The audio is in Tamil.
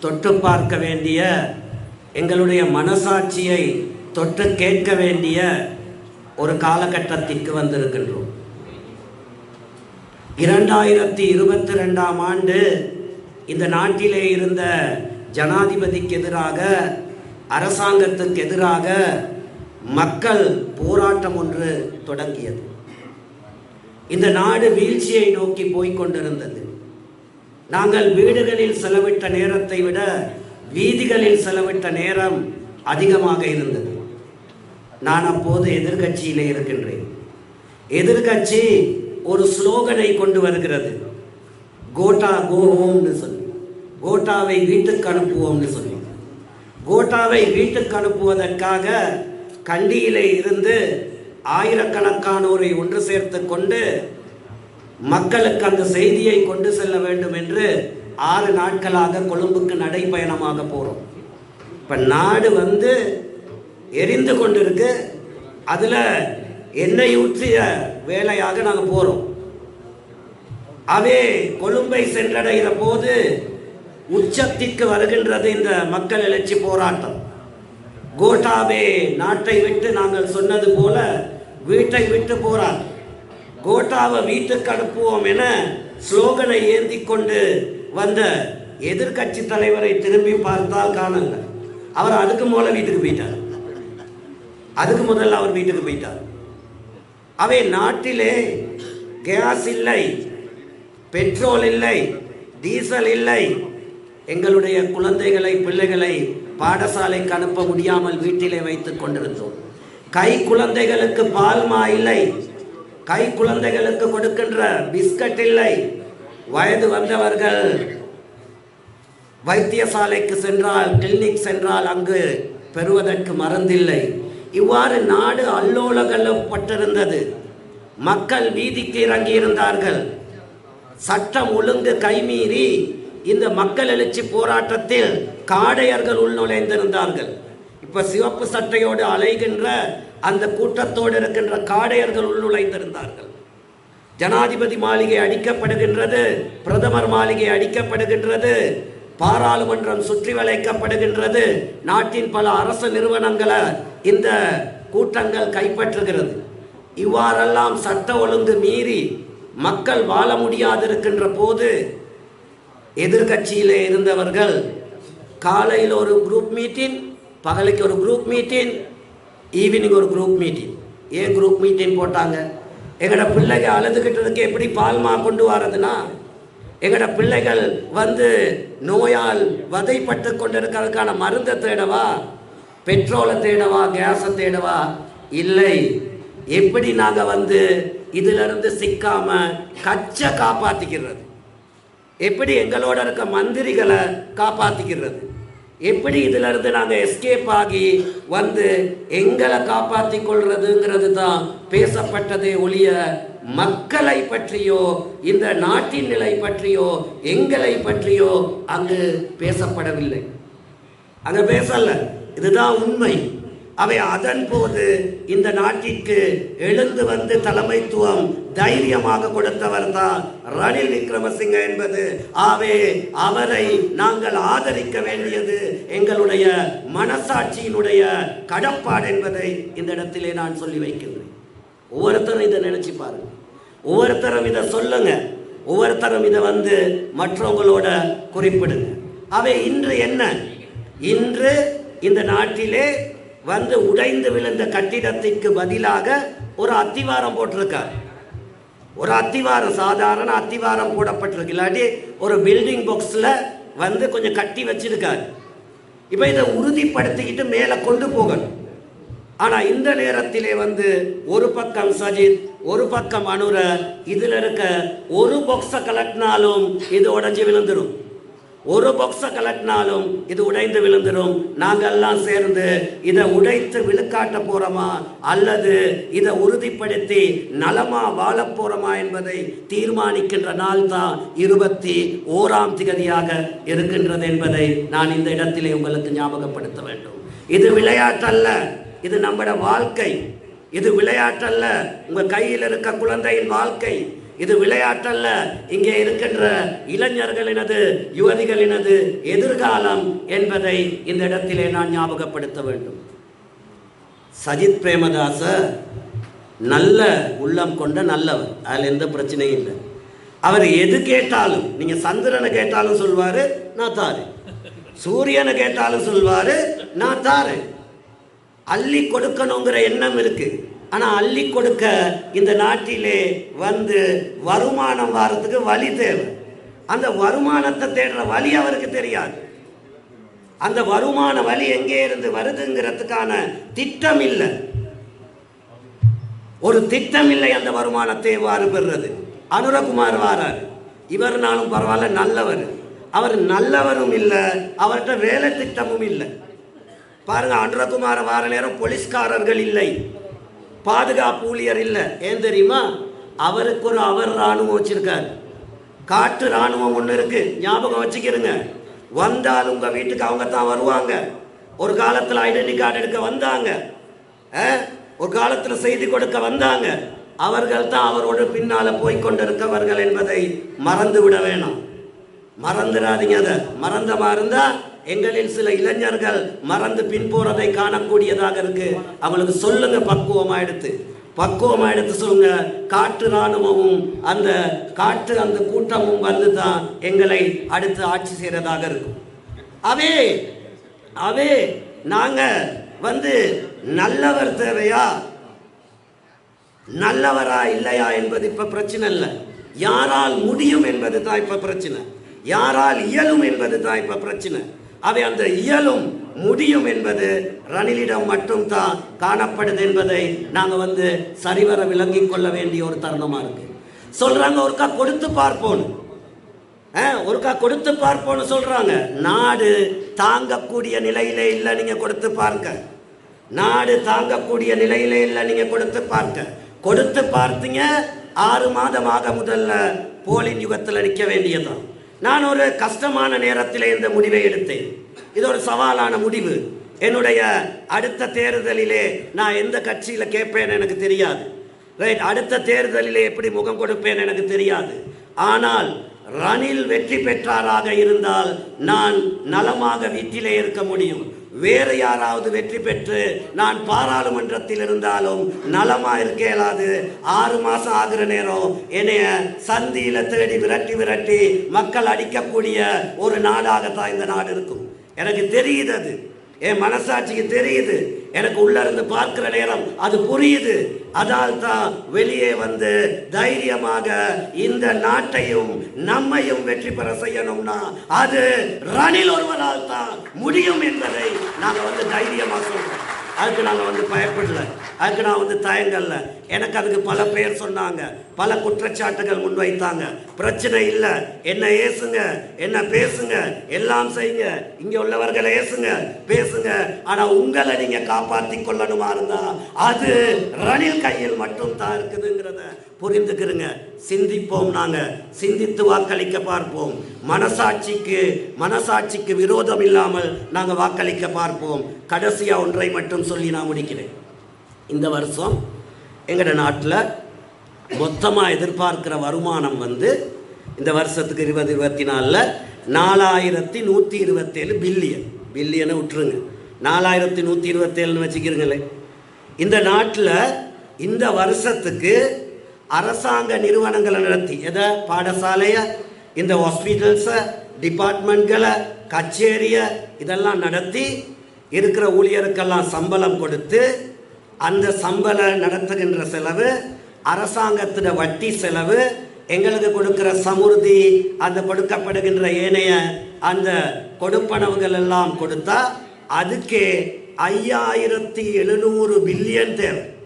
தொட்டு பார்க்க வேண்டிய எங்களுடைய மனசாட்சியை தொட்டு கேட்க வேண்டிய ஒரு காலகட்டத்திற்கு வந்திருக்கின்றோம். இரண்டாயிரத்தி இருபத்தி ரெண்டாம் ஆண்டு இந்த நாட்டிலே இருந்த ஜனாதிபதிக்கு எதிராக அரசாங்கத்துக்கு எதிராக மக்கள் போராட்டம் ஒன்று தொடங்கியது. இந்த நாடு வீழ்ச்சியை நோக்கி போய்க் கொண்டிருந்தது. நாங்கள் வீடுகளில் செலவிட்ட நேரத்தை விட வீதிகளில் செலவிட்ட நேரம் அதிகமாக இருந்தது. நான் அப்போது எதிர்கட்சியிலே இருக்கின்றேன். எதிர்கட்சி ஒரு ஸ்லோகனை கொண்டு வருகிறது. கோட்டா கோவோம்னு சொல்லி. கோட்டாவை வீட்டுக்கு அனுப்புவோம்னு சொல்லி. கோட்டாவை வீட்டுக்கு அனுப்புவதற்காக கண்டியிலே இருந்து ஆயிரக்கணக்கானோரை ஒன்று சேர்த்து கொண்டு மக்களுக்கு அந்த செய்தியை கொண்டு செல்ல வேண்டும் என்று ஆறு நாட்களாக கொழும்புக்கு நடைப்பயணமாக போகிறோம் இப்போ நாடு வந்து எரிந்து கொண்டிருக்கு. அதில் எண்ணெய் ஊற்றிய வேலையாக நாங்கள் போகிறோம் அவே கொழும்பை சென்றடைகிற போது உச்சத்திற்கு வருகின்றது இந்த மக்கள் எழுச்சி போராட்டம். கோட்டாவே நாட்டை விட்டு நாங்கள் சொன்னது போல வீட்டை விட்டு போறார் கோட்டாவை வீட்டுக்கு அனுப்புவோம் என ஸ்லோகனை ஏந்தி கொண்டு வந்த எதிர்க்கட்சி தலைவரை திரும்பி பார்த்தால் காணுங்க அவர் அதுக்கு மூலம் வீட்டுக்கு போயிட்டார். அதுக்கு முதல்ல அவர் வீட்டுக்கு போயிட்டார். அவை நாட்டிலே கேஸ் இல்லை பெட்ரோல் இல்லை டீசல் இல்லை. எங்களுடைய குழந்தைகளை பிள்ளைகளை பாடசாலைக்கு அனுப்ப முடியாமல் வீட்டிலே வைத்துக் கொண்டிருந்தோம். கை குழந்தைகளுக்கு பால்மா இல்லை கை குழந்தைகளுக்கு கொடுக்கின்ற பிஸ்கட் இல்லை. வயது வந்தவர்கள் வைத்தியசாலைக்கு சென்றால் கிளினிக் சென்றால் அங்கு பெறுவதற்கு மருந்தில்லை. இவ்வாறு நாடு அல்லோலகப்பட்டிருந்தது மக்கள் வீதிக்கு இறங்கி இருந்தார்கள் சட்டம் ஒழுங்கு கைமீறி இந்த மக்கள் எழுச்சி போராட்டத்தில் காடையர்கள் உள்நுழைந்திருந்தார்கள். இப்ப சிவப்பு சட்டையோடு அலைகின்ற அந்த கூட்டத்தோடு இருக்கின்ற காடையர்கள் உள்நுழைந்திருந்தார்கள் ஜனாதிபதி மாளிகை அடிக்கப்படுகின்றது பிரதமர் மாளிகை அடிக்கப்படுகின்றது பாராளுமன்றம் சுற்றி வளைக்கப்படுகின்றது நாட்டின் பல அரசு நிறுவனங்களை இந்த கூட்டங்கள் கைப்பற்றுகிறது. இவ்வாறெல்லாம் சட்ட ஒழுங்கு மீறி மக்கள் வாழ முடியாதிருக்கின்ற போது எதிர்கட்சியிலே இருந்தவர்கள் காலையில் ஒரு குரூப் மீட்டிங் பகலுக்கு ஒரு குரூப் மீட்டிங் ஈவினிங் ஒரு குரூப் மீட்டிங் ஏன் குரூப் மீட்டிங் போட்டாங்க? எங்களோட பிள்ளைகள் அழுதுகிட்டதுக்கு எப்படி பால்மா கொண்டு வரதுன்னா? எங்களோட பிள்ளைகள் வந்து நோயால் வதைப்பட்டு கொண்டிருக்கிறதுக்கான மருந்தை தேடவா? பெட்ரோலை தேடவா? கேஸை தேடவா? இல்லை. எப்படி நாங்கள் வந்து இதிலிருந்து சிக்காமல் கச்சை காப்பாற்றிக்கிறது எப்படி எங்களோட இருக்க மந்திரிகளை காப்பாற்றிக்கிறது எப்படி இதுல இருந்து நாங்கள் எஸ்கேப் ஆகி வந்து எங்களை காப்பாற்றி கொள்றதுங்கிறது தான் பேசப்பட்டதே ஒழிய மக்களை பற்றியோ இந்த நாட்டின் நிலை பற்றியோ எங்களை பற்றியோ அங்கு பேசப்படவில்லை. அங்க பேசல. இதுதான் உண்மை. அவை அதன் போது இந்த நாட்டிற்கு எழுந்து வந்து தலைமைத்துவம் தைரியமாக கொடுத்தவர் தான் ரணில் விக்ரமசிங்க என்பது. ஆவே அவரை நாங்கள் ஆதரிக்க வேண்டியது எங்களுடைய மனசாட்சியினுடைய கடப்பாடு என்பதை இந்த இடத்திலே நான் சொல்லி வைக்கின்றேன். ஒவ்வொருத்தரும் இதை நினைச்சு பாருங்க. ஒவ்வொருத்தரும் இதை சொல்லுங்க. ஒவ்வொருத்தரும் இதை வந்து மற்றவங்களோட குறிப்பிடுங்க. அவை இன்று என்ன? இன்று இந்த நாட்டிலே வந்து உடைந்து விழுந்த கட்டிடத்திற்கு பதிலாக ஒரு அத்திவாரம் போட்டிருக்கார். ஒரு அத்திவாரம் சாதாரண அத்திவாரம் போடப்பட்டிருக்கு. இல்லாட்டி ஒரு பில்டிங் பாக்ஸில் வந்து கொஞ்சம் கட்டி வச்சிருக்காரு. இப்போ இதை உறுதிப்படுத்திக்கிட்டு மேலே கொண்டு போகணும். ஆனால் இந்த நேரத்திலே வந்து ஒரு பக்கம் சஜித் ஒரு பக்கம் அனுர இதில் இருக்க ஒரு பாக்ஸை கலட்டினாலும் இது உடஞ்சி விழுந்துடும் ஒரு பாக்ஸை கலட்டினாலும் இது உடைந்து விழுந்துடும் நாங்கள்லாம் சேர்ந்து இதை உடைத்து விழுக்காட்ட போறோமா? அல்லது இதை உறுதிப்படுத்தி நலமா வாழ போறோமா என்பதை தீர்மானிக்கின்ற நாள் தான் இருபத்தி ஓராம் திகதியாக இருக்கின்றது என்பதை நான் இந்த இடத்திலே உங்களுக்கு ஞாபகப்படுத்த வேண்டும். இது விளையாட்டல்ல. இது நம்மட வாழ்க்கை. இது விளையாட்டல்ல. உங்க கையில் இருக்க குழந்தையின் வாழ்க்கை. இது விளையாட்டல்ல. இங்கே இருக்கின்ற இளைஞர்களினது யுவதிகளினது எதிர்காலம் என்பதை இந்த இடத்திலே நான் ஞாபகப்படுத்த வேண்டும். சஜித் பிரேமதாச நல்ல உள்ளம் கொண்ட நல்லவர். அதில் எந்த பிரச்சனையும் இல்லை. அவர் எது கேட்டாலும் நீங்க சந்திரனை கேட்டாலும் சொல்வாரு நான் தாரு. சூரியனை கேட்டாலும் சொல்வாரு நான் தாரு. அள்ளி கொடுக்கணுங்கிற எண்ணம் இருக்கு. ஆனால் அள்ளி கொடுக்க இந்த நாட்டிலே வந்து வருமானம் வாரத்துக்கு வழி தேவை. அந்த வருமானத்தை தேடுற வழி அவருக்கு தெரியாது. அந்த வருமான வழி எங்கே இருந்து வருதுங்கிறதுக்கான திட்டம் இல்லை. ஒரு திட்டம் இல்லை அந்த வருமானத்தை எவ்வாறு பெறுறது? அனுரகுமார் வாரார். இவர்னாலும் பரவாயில்ல நல்லவர். அவர் நல்லவரும் இல்லை அவர்கிட்ட வேலை திட்டமும் இல்லை. பாருங்க அனுரகுமார வார நேரம் போலீஸ்காரர்கள் இல்லை. பாதுகாப்பு ஊழியர் இல்லை. ஏன் தெரியுமா? அவருக்கு ஒரு அவர் ராணுவம் வச்சுருக்காரு. காட்டு ராணுவம் ஒன்று இருக்கு. ஞாபகம் வச்சுக்கிறங்க வந்தால் உங்கள் வீட்டுக்கு அவங்க தான் வருவாங்க. ஒரு காலத்தில் ஐடென்டி கார்டு எடுக்க வந்தாங்க. ஒரு காலத்தில் செய்தி கொடுக்க வந்தாங்க. அவர்கள் தான் அவரோடு பின்னால் போய் கொண்டிருக்கவர்கள் என்பதை மறந்து விட வேணும். மறந்துடாதீங்க அதை. மறந்தமா இருந்தால் எங்களில் சில இளைஞர்கள் மறந்து பின்போறதை காணக்கூடியதாக இருக்கு. அவங்களுக்கு சொல்லுங்க பக்குவமா எடுத்து. பக்குவமா எடுத்து சொல்லுங்க. காட்டு ராணுவமும் அந்த காட்டு அந்த கூட்டமும் வந்து தான் எங்களை அடுத்து ஆட்சி செய்யறதாக இருக்கும். அவே அவே நாங்க வந்து நல்லவர் தேவையா? நல்லவரா இல்லையா என்பது இப்ப பிரச்சனை இல்லை. யாரால் முடியும் என்பது தான் இப்ப பிரச்சனை. யாரால் இயலும் என்பது தான் இப்ப பிரச்சனை. அவை அந்த இயலும் முடியும் என்பது ரணிலிடம் மட்டும் தான் காணப்படுது என்பதை நாங்கள் வந்து சரிவர விளங்கிக் கொள்ள வேண்டிய ஒரு தருணமாக இருக்கு. சொல்றாங்க ஒருக்கா கொடுத்து பார்ப்போம் ஒருக்கா கொடுத்து பார்ப்போம்னு சொல்றாங்க. நாடு தாங்கக்கூடிய நிலையிலே இல்லை நீங்க கொடுத்து பார்க்க. நாடு தாங்கக்கூடிய நிலையிலே இல்லை நீங்க கொடுத்து பார்க்க. கொடுத்து பார்த்தீங்க ஆறு மாதமாக முதல்ல போலின் யுகத்தில் நிற்க வேண்டியதான் நான் ஒரு கஷ்டமான நேரத்தில் இந்த முடிவை எடுத்தேன். இது ஒரு சவாலான முடிவு. என்னுடைய அடுத்த தேர்தலிலே நான் எந்த கட்சியில் கேட்பேன் எனக்கு தெரியாது. ரைட் அடுத்த தேர்தலிலே எப்படி முகம் கொடுப்பேன் எனக்கு தெரியாது. ஆனால் ரணில் வெற்றி பெற்றாராக இருந்தால் நான் நலமாக வீட்டிலே இருக்க முடியும். வேறு யாராவது வெற்றி பெற்று நான் பாராளுமன்றத்தில் இருந்தாலும் நலமா இருக்க இயலாது. ஆறு மாசம் ஆகிற நேரம் என்னைய சந்தியில தேடி விரட்டி விரட்டி மக்கள் அடிக்கக்கூடிய ஒரு நாடாகத்தான் இந்த நாடு இருக்கும். எனக்கு தெரியுது அது. என் மனசாட்சிக்கு தெரியுது. எனக்கு உள்ள இருந்து பார்க்கிற நேரம் அது புரியுது. அதால் தான் வெளியே வந்து தைரியமாக இந்த நாட்டையும் நம்மையும் வெற்றி பெற செய்யணும்னா அது ரணில் ஒருவரால் தான் முடியும் என்பதை நாங்கள் வந்து தைரியமாக சொல்றோம். அதுக்கு நாங்கள் வந்து பயப்படல. அதுக்கு நான் வந்து தயங்கல்ல எனக்கு அதுக்கு பல பேர் சொன்னாங்க. பல குற்றச்சாட்டுகள் முன்வைத்தாங்க. பிரச்சனை இல்லை. என்ன ஏசுங்க? என்ன பேசுங்க? எல்லாம் செய்யுங்க. இங்கே உள்ளவர்களை ஏசுங்க. பேசுங்க. ஆனால் உங்களை நீங்கள் காப்பாற்றி கொள்ளணுமா இருந்தா அது ரணில் கையில் மட்டும் தான் இருக்குதுங்கிறத புரிந்துக்கிறங்க சிந்திப்போம் நாங்கள் சிந்தித்து வாக்களிக்க பார்ப்போம். மனசாட்சிக்கு மனசாட்சிக்கு விரோதம் இல்லாமல் நாங்கள் வாக்களிக்க பார்ப்போம். கடைசியாக ஒன்றை மட்டும் சொல்லி நான் முடிக்கிறேன். இந்த வருஷம் எங்களோட நாட்டில் மொத்தமாக எதிர்பார்க்கிற வருமானம் வந்து இந்த வருஷத்துக்கு இருபது இருபத்தி நாலில் நாலாயிரத்தி நூற்றி இருபத்தேழு பில்லியன். பில்லியனை விட்டுருங்க. நாலாயிரத்தி நூற்றி இருபத்தேழுன்னு வச்சுக்கிறீங்களே. இந்த நாட்டில் இந்த வருஷத்துக்கு அரசாங்க நிறுவனங்களை நடத்தி எதை? பாடசாலையை இந்த ஹாஸ்பிட்டல்ஸை டிபார்ட்மெண்ட்களை கச்சேரியை இதெல்லாம் நடத்தி இருக்கிற ஊழியருக்கெல்லாம் சம்பளம் கொடுத்து அந்த சம்பள நடத்துகின்ற செலவு அரசாங்கத்திட வட்டி செலவு எங்களுக்கு கொடுக்கிற சமுர்தி அந்த கொடுக்கப்படுகின்ற ஏனைய அந்த கொடுப்பனவுகள் எல்லாம் கொடுத்தா அதுக்கே ஐயாயிரத்தி எழுநூறு பில்லியன் தேவை.